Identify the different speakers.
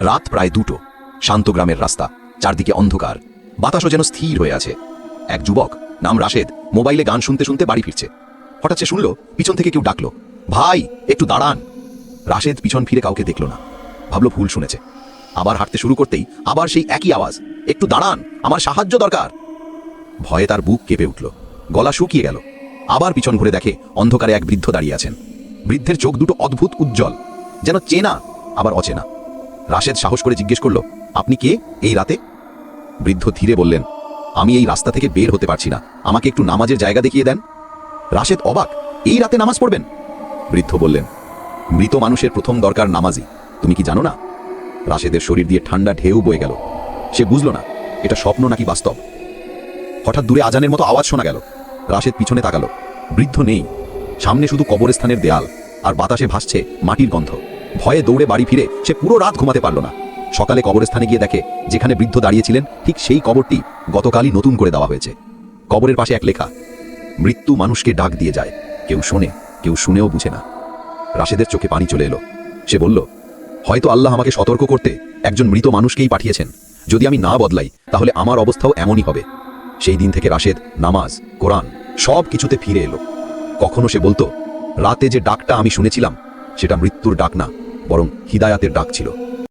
Speaker 1: রাত প্রায় দুটো। শান্ত গ্রামের রাস্তা, চারদিকে অন্ধকার। বাতাসও যেন স্থির হয়ে আছে। এক যুবক নাম রাশেদ মোবাইলে গান শুনতে শুনতে বাড়ি ফিরছে। হঠাৎ সে শুনল, পিছন থেকে কেউ ডাকলো, ভাই, একটু দাঁড়ান। রাশেদ পিছন ফিরে কাউকে দেখল না। ভাবলো ভুল শুনেছে। আবার হাঁটতে শুরু করতেই আবার সেই একই আওয়াজ, একটু দাঁড়ান, আমার সাহায্য দরকার। ভয়ে তার বুক কেঁপে উঠল, গলা শুকিয়ে গেল। আবার পিছন ঘুরে দেখে অন্ধকারে এক বৃদ্ধ দাঁড়িয়ে আছেন। বৃদ্ধের চোখ দুটো অদ্ভুত উজ্জ্বল, যেন চেনা, আবার অচেনা। রাশেদ সাহস করে জিজ্ঞেস করল, আপনি কে এই রাতে? বৃদ্ধ ধীরে বললেন, আমি এই রাস্তা থেকে বের হতে পারছি না। আমাকে একটু নামাজের জায়গা দেখিয়ে দেন। রাশেদ অবাক, এই রাতে নামাজ পড়বেন? বৃদ্ধ বললেন, মৃত মানুষের প্রথম দরকার নামাজি। তুমি কি জানো না? রাশেদের শরীর দিয়ে ঠান্ডা ঢেউ বয়ে গেল। সে বুঝল না, এটা স্বপ্ন নাকি বাস্তব? হঠাৎ দূরে আজানের মতো আওয়াজ শোনা গেল। রাশেদ পিছনে তাকালো। বৃদ্ধ নেই, সামনে শুধু কবরস্থানের দেয়াল, আর বাতাসে ভাসছে মাটির গন্ধ। ভয়ে দৌড়ে বাড়ি ফিরে সে পুরো রাত ঘুমাতে পারল না। সকালে কবরস্থানে গিয়ে দেখে, যেখানে বৃদ্ধ দাঁড়িয়েছিলেন, ঠিক সেই কবরটি গতকালই নতুন করে দেওয়া হয়েছে। কবরের পাশে এক লেখা, মৃত্যু মানুষকে ডাক দিয়ে যায়। কেউ শোনে, কেউ শুনেও বুঝে না। রাশেদের চোখে পানি চলে এলো। সে বলল, হয়তো আল্লাহ আমাকে সতর্ক করতে একজন মৃত মানুষকেই পাঠিয়েছেন। যদি আমি না বদলাই, তাহলে আমার অবস্থাও এমনই হবে। সেই দিন থেকে রাশেদ, নামাজ, কোরআন সব কিছুতে ফিরে এলো। কখনো সে বলতো, রাতে যে ডাকটা আমি শুনেছিলাম, সেটা মৃত্যুর ডাক না। বরং হিদায়াতের ডাক ছিল।